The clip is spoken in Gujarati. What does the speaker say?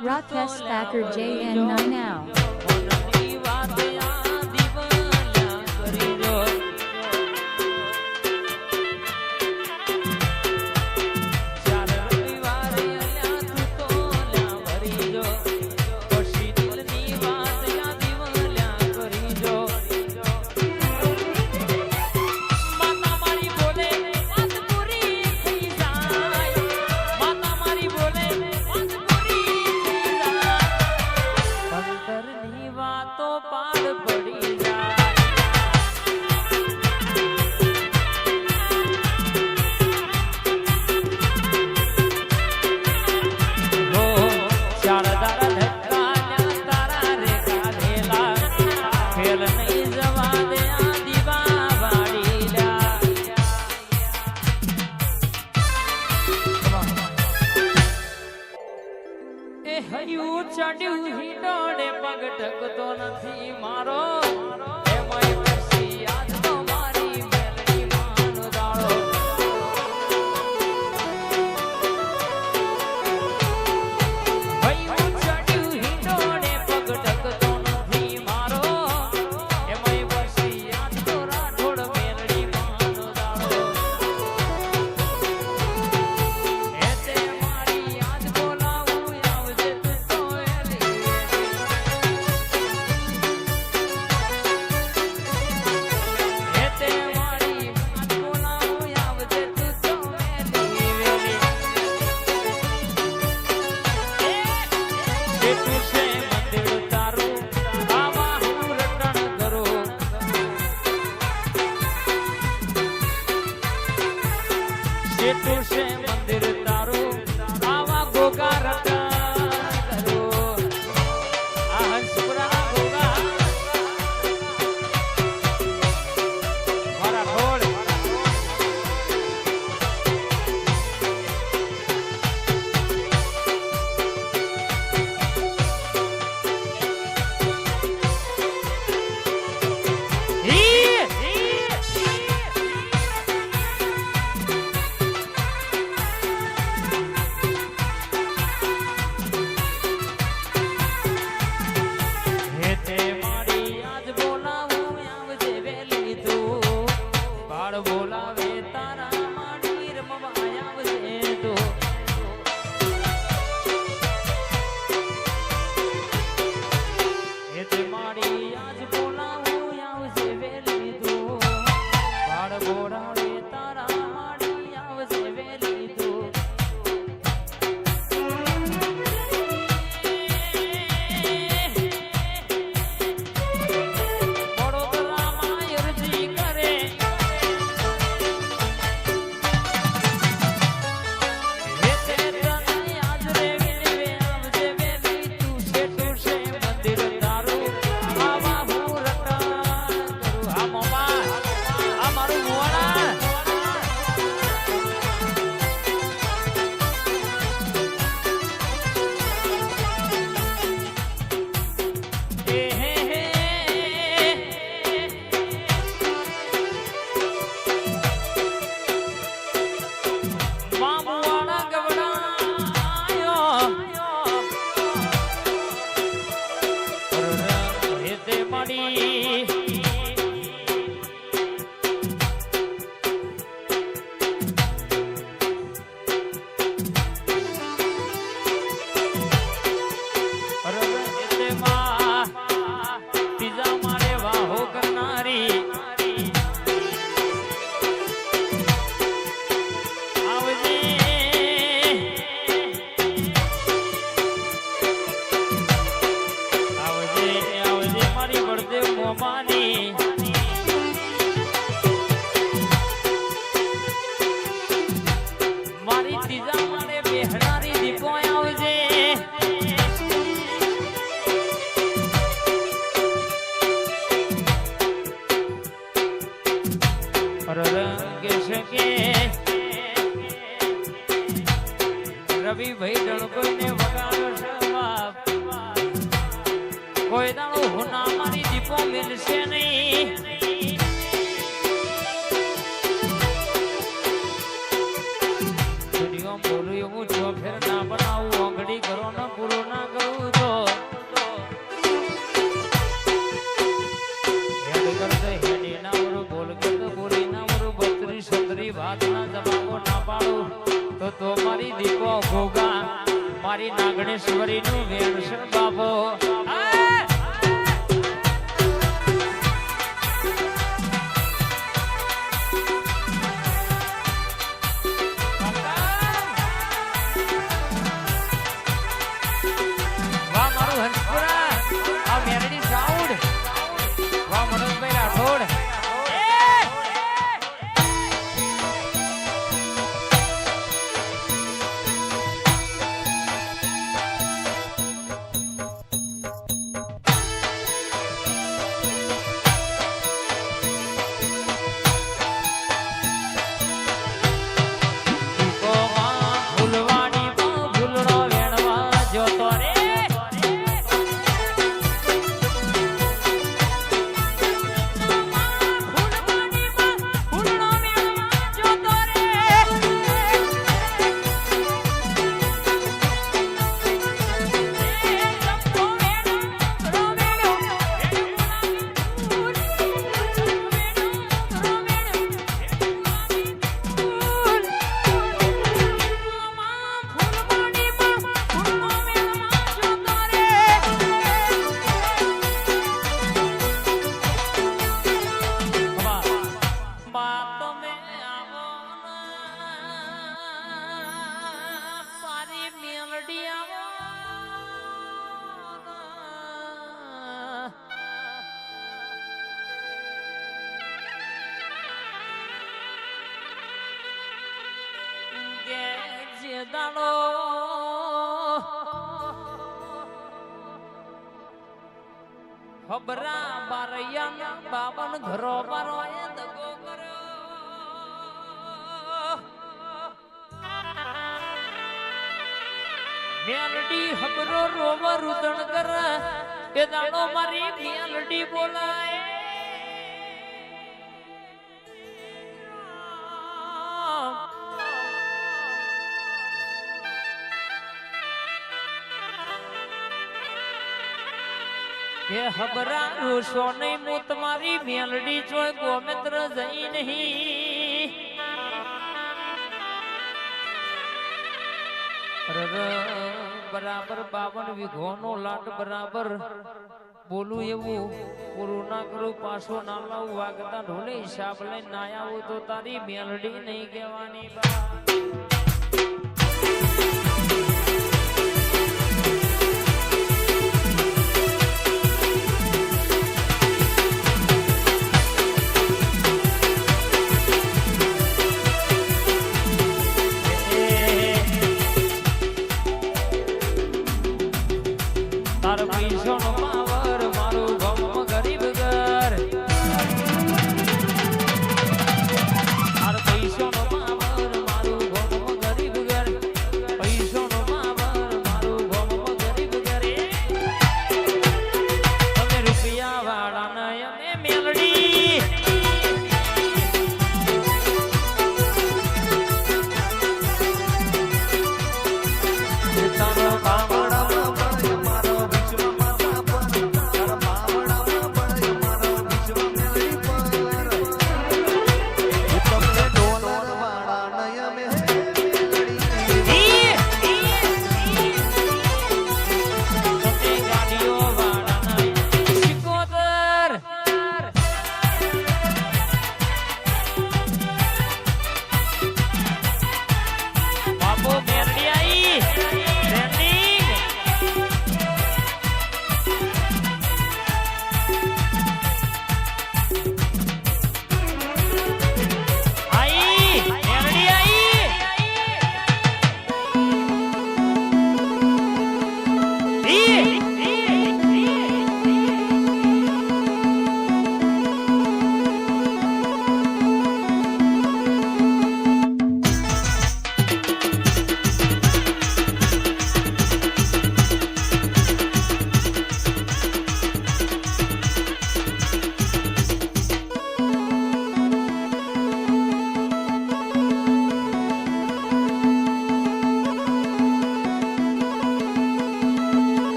Rockfest Thacker JN9 now. હયું ચડ્યું હિંડોળે પગ ટકતો નથી મારો. મારો રંગ શકે. રવિભાઈ ડણકોઈને વગાડો સવાબ કોઈ દાડો હુના મારી દીપો મિલશે નહીં. દુનિયા બોલું એવું મારી નાગણેશ્વરી નું વેણ છે બાપો. દાડો ખબરા બારૈયા બાબન ઘરો બારો દગો કર્યો. મેલડી હબરો રોવ રુદણ કર. એ દાડો મારી મેલડી બોલાય. હે હબરા રૂસો નહીં હું તમારી મેલડી જોઈ ગોમિત્ર જઈ નહીં. બરાબર બાવન વિઘોનો લાટ બરાબર. બોલું એવું, પૂરું ના કરું, પાછો ના લાવું, વાગતા ઢોલે હિસાબ લઈને ના આવું તો તારી મેલડી નહીં કહેવાની બા.